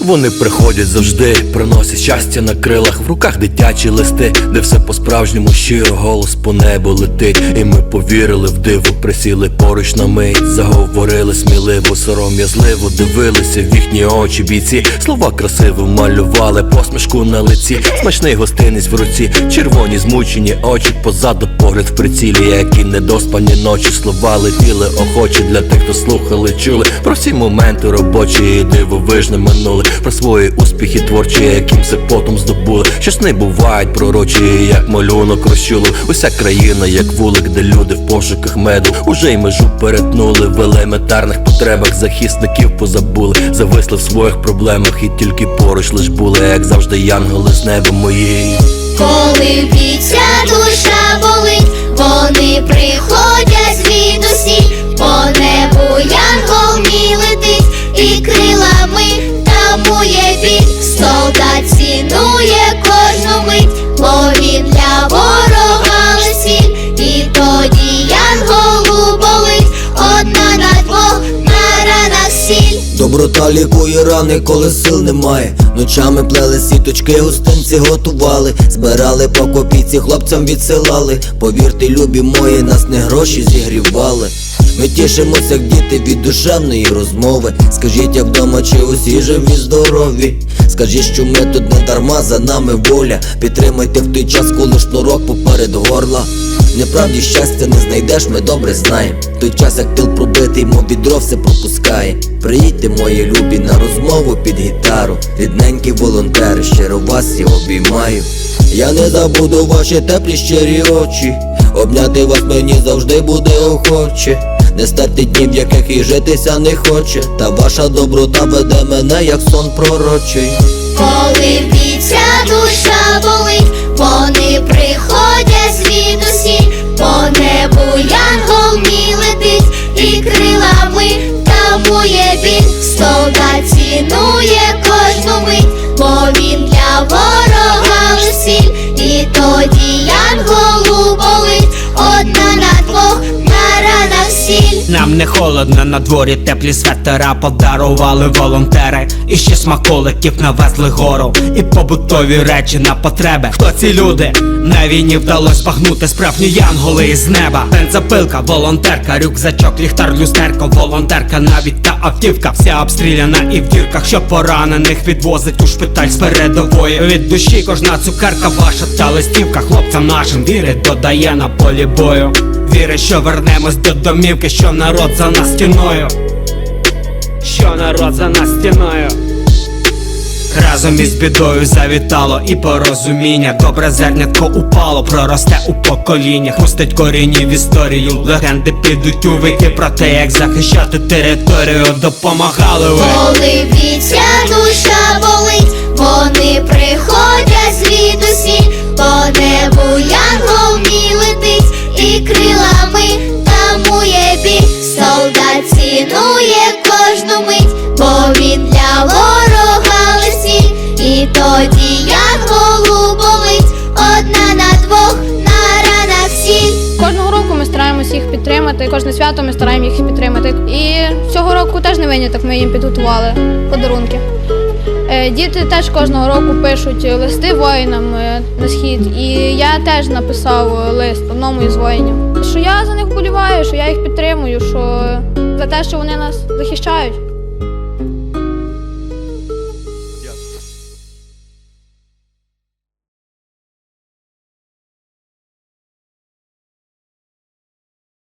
Вони приходять завжди, приносять щастя на крилах, в руках дитячі листи, де все по-справжньому щиро, голос по небу летить. І ми повірили в диво, присіли поруч на мить, заговорили сміливо, сором'язливо, дивилися в їхні очі бійці. Слова красиво малювали, посмішку на лиці, смачний гостинець в руці, червоні змучені очі, позаду погляд в прицілі, які недоспані ночі, слова летіли охочі для тих, хто слухали, чули. Про всі моменти робочі і дивовижне минуле, про свої успіхи творчі, яким все потом здобули. Що сни бувають пророчі, як малюнок розчуло. Уся країна, як вулик, де люди в пошуках меду. Уже й межу перетнули в елементарних потребах. Захисників позабули, зависли в своїх проблемах, і тільки поруч лиш були, як завжди, янголи з неба мої. Коли б'ється душа болить, вони приходять Доброта лікує рани, коли сил немає. Ночами плели сіточки, гостинці готували, збирали по копійці, хлопцям відсилали. Повірте, любі мої, нас не гроші зігрівали. Ми тішимося, як діти від душевної розмови. Скажіть, як вдома, чи усі живі, здорові. Скажіть, що ми тут не дарма, за нами воля. Підтримайте в той час, коли шнурок поперед горла. Неправді щастя не знайдеш, ми добре знаємо. Той час, як тил пробитий, мов відро все пропускає. Приїдьте, мої любі, на розмову під гітару. Рідненькі волонтери, щиро вас я обіймаю. Я не забуду ваші теплі щирі очі. Обняти вас мені завжди буде охоче. Не стерти днів, яких і житися не хоче. Та ваша доброта веде мене, як сон пророчий. Коли душа болить, вони тамує він, солдат цінує кожну мить, бо він для ворога лисіль, і тоді Нам не холодно на дворі, теплі светера подарували волонтери. І ще смаколиків навезли гору, і побутові речі на потреби. Хто ці люди? На війні вдалось збагнути справжні янголи із неба. Бензопилка, волонтерка, рюкзачок, ліхтар, люстерко, волонтерка, навіть та автівка. Вся обстріляна і в дірках, що поранених відвозить у шпиталь з передової. Від душі кожна цукерка ваша та листівка. Хлопцям нашим вірить, додає на полі бою. Вірить, що вернемось до домівки, що народ за нас стіною. Що народ за нас стіною. Разом із бідою завітало і порозуміння. Добре зернятко упало, проросте у поколіннях. Пустить корінні в історію. Легенди підуть у вики про те, як захищати територію. Допомагали ви. Коли б'ється і крилами тамує біль, солдат цінує кожну мить, бо він для ворога лисіль, і тоді янголу болить, одна на двох на ранах сіль. Кожного року ми стараємося їх підтримати, кожне свято ми стараємося їх підтримати. І цього року теж не виняток, ми їм підготували подарунки. Діти теж кожного року пишуть листи воїнам е, на схід, і я теж написав лист одному із воїнів. Що я за них вболіваю, що я їх підтримую, що за те, що вони нас захищають.